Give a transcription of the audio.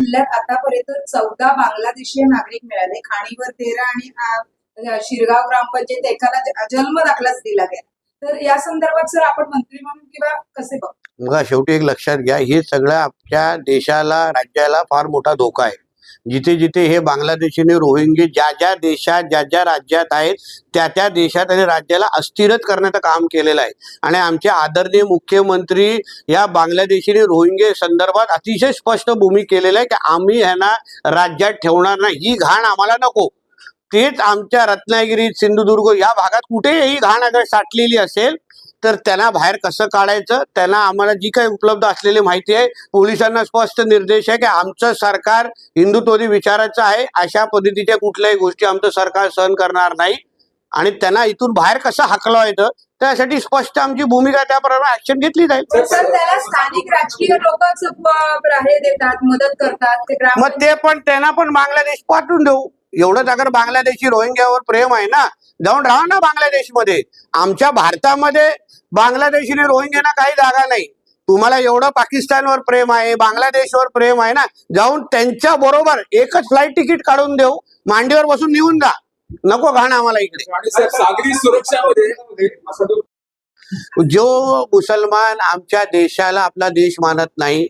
जिल्ह्यात आतापर्यंत चौदा बांगलादेशीय नागरिक मिळाले. खाणीवर तेरा आणि शिरगाव ग्रामपंचायत एकाला जन्म दाखलाच दिला गेला. तर या संदर्भात सर आपण मंत्री म्हणून किंवा कसे बघ? बघा शेवटी एक लक्षात घ्या हे सगळं आपल्या देशाला राज्याला फार मोठा धोका आहे. जिथे जिथे हे बांगलादेशीने रोहिंगे ज्या ज्या देशात ज्या ज्या राज्यात आहेत त्या त्या देशात आणि राज्याला अस्थिरच करण्याचं काम केलेलं आहे. आणि आमचे आदरणीय मुख्यमंत्री या बांगलादेशीने रोहिंगे संदर्भात अतिशय स्पष्ट भूमी केलेलं आहे की आम्ही ह्यांना राज्यात ठेवणार नाही. ही घाण आम्हाला नको. तेच आमच्या रत्नागिरी सिंधुदुर्ग या भागात कुठेही घाण अगर साठलेली असेल तर त्यांना बाहेर कसं काढायचं? त्यांना आम्हाला जी काही उपलब्ध असलेली माहिती आहे पोलिसांना स्पष्ट निर्देश आहे की आमचं सरकार हिंदुत्वदी विचाराचं आहे. अशा पद्धतीच्या कुठल्याही गोष्टी आमचं सरकार सहन करणार नाही. आणि त्यांना इथून बाहेर कसं हाकलवायचं? त्यासाठी स्पष्ट आमची भूमिका त्याप्रमाणे ऍक्शन घेतली जाईल. स्थानिक राजकीय लोकच हे देतात मदत करतात. मग ते पण त्यांना पण बांगलादेश पाठवून देऊ. एवढंच अगर बांगलादेशी रोहिंग्यावर प्रेम आहे ना? जाऊन राहा ना बांगलादेशमध्ये. आमच्या भारतामध्ये बांगलादेशीने रोहिंग्यांना काही जागा नाही. तुम्हाला एवढं पाकिस्तानवर प्रेम आहे बांगलादेशवर प्रेम आहे ना? जाऊन त्यांच्या बरोबर एकच फ्लाईट तिकीट काढून देऊ. मांडीवर बसून निघून जा. नको घाण आम्हाला इकडे. सागरी सुरक्षामध्ये जो मुसलमान आमच्या देशाला आपला देश मानत नाही